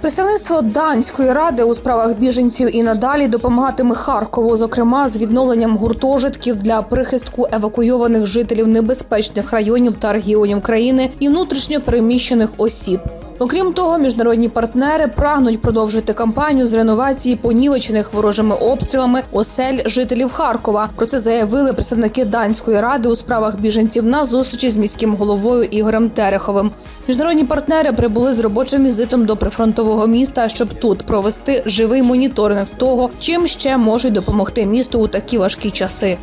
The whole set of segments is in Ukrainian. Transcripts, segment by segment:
Представництво данської ради у справах біженців і надалі допомагатиме Харкову, зокрема з відновленням гуртожитків для прихистку евакуйованих жителів небезпечних районів та регіонів країни і внутрішньо переміщених осіб. Окрім того, міжнародні партнери прагнуть продовжити кампанію з реновації понівечених ворожими обстрілами осель жителів Харкова. Про це заявили представники данської ради у справах біженців на зустрічі з міським головою Ігорем Тереховим. Міжнародні партнери прибули з робочим візитом до прифронтового міста, щоб тут провести живий моніторинг того, чим ще можуть допомогти місту у такі важкі часи.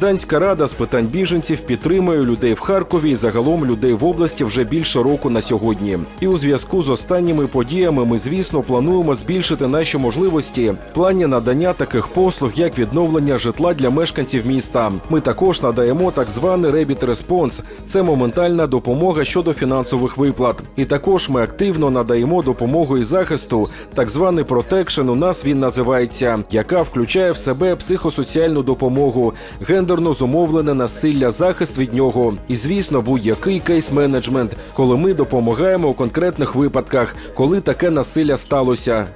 Данська рада з питань біженців підтримує людей в Харкові і загалом людей в області вже більше року на сьогодні. І у зв'язку з останніми подіями ми, звісно, плануємо збільшити наші можливості в плані надання таких послуг, як відновлення житла для мешканців міста. Ми також надаємо так званий Ребіт Респонс. Це моментальна допомога щодо фінансових виплат. І також ми активно надаємо допомогу і захисту. Так званий протекшн у нас він називається, яка включає в себе психосоціальну допомогу, гендерно зумовлене насилля, захист від нього. І звісно, будь-який кейс-менеджмент, коли ми допомагаємо у конкретних випадках, коли таке насилля сталося.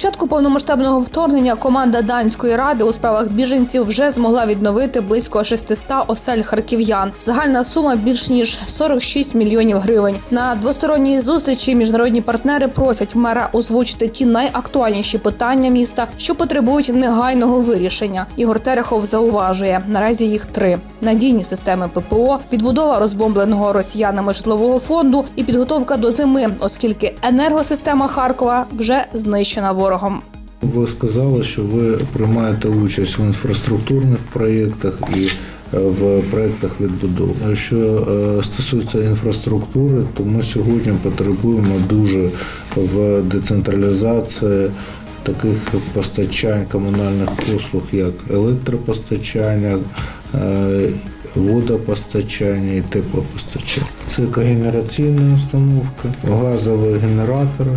Початку повномасштабного вторгнення команда данської ради у справах біженців вже змогла відновити близько 600 осель харків'ян. Загальна сума більш ніж 46 мільйонів гривень. На двосторонній зустрічі міжнародні партнери просять мера озвучити ті найактуальніші питання міста, що потребують негайного вирішення. Ігор Терехов зауважує наразі їх три: надійні системи ППО, відбудова розбомбленого росіянами житлового фонду і підготовка до зими, оскільки енергосистема Харкова вже знищена ворогом. Ви сказали, що ви приймаєте участь в інфраструктурних проєктах і е, в проєктах відбудови. Що е, стосується інфраструктури, то ми сьогодні потребуємо дуже в децентралізації таких постачань комунальних послуг, як електропостачання, е, водопостачання і теплопостачання. Це когенераційна установка, газові генератори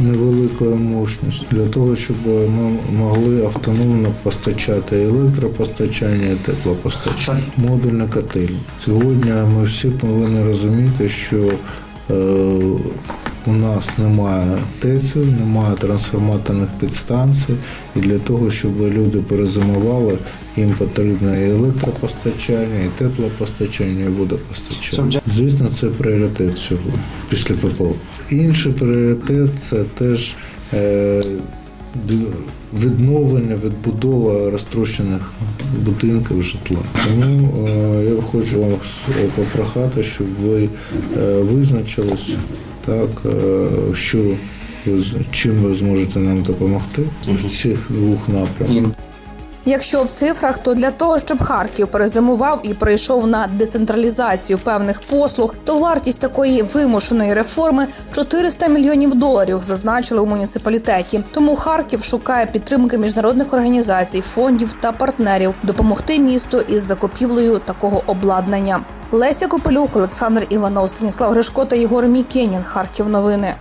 невеликої мощності для того, щоб ми могли автономно постачати електропостачання, і теплопостачання, модульна котельня. Сьогодні ми всі повинні розуміти, що е, у нас немає ТЕЦів, немає трансформаторних підстанцій, і для того, щоб люди перезимували, їм потрібно і електропостачання, і теплопостачання, і водопостачання. Звісно, це пріоритет сьогодні після ППО. Інший пріоритет це теж е, відновлення, відбудова розтрощених будинків житла. Тому е, я хочу вас попрохати, щоб ви е, визначились так, е, що ви чим ви зможете нам допомогти в цих двох напрямках. Якщо в цифрах, то для того, щоб Харків перезимував і прийшов на децентралізацію певних послуг, то вартість такої вимушеної реформи 400 мільйонів доларів, зазначили у муніципалітеті. Тому Харків шукає підтримки міжнародних організацій, фондів та партнерів допомогти місту із закупівлею такого обладнання. Леся Копелюк, Олександр Іванов, Станіслав Гришко та Єгор Мікенін. Харків новини.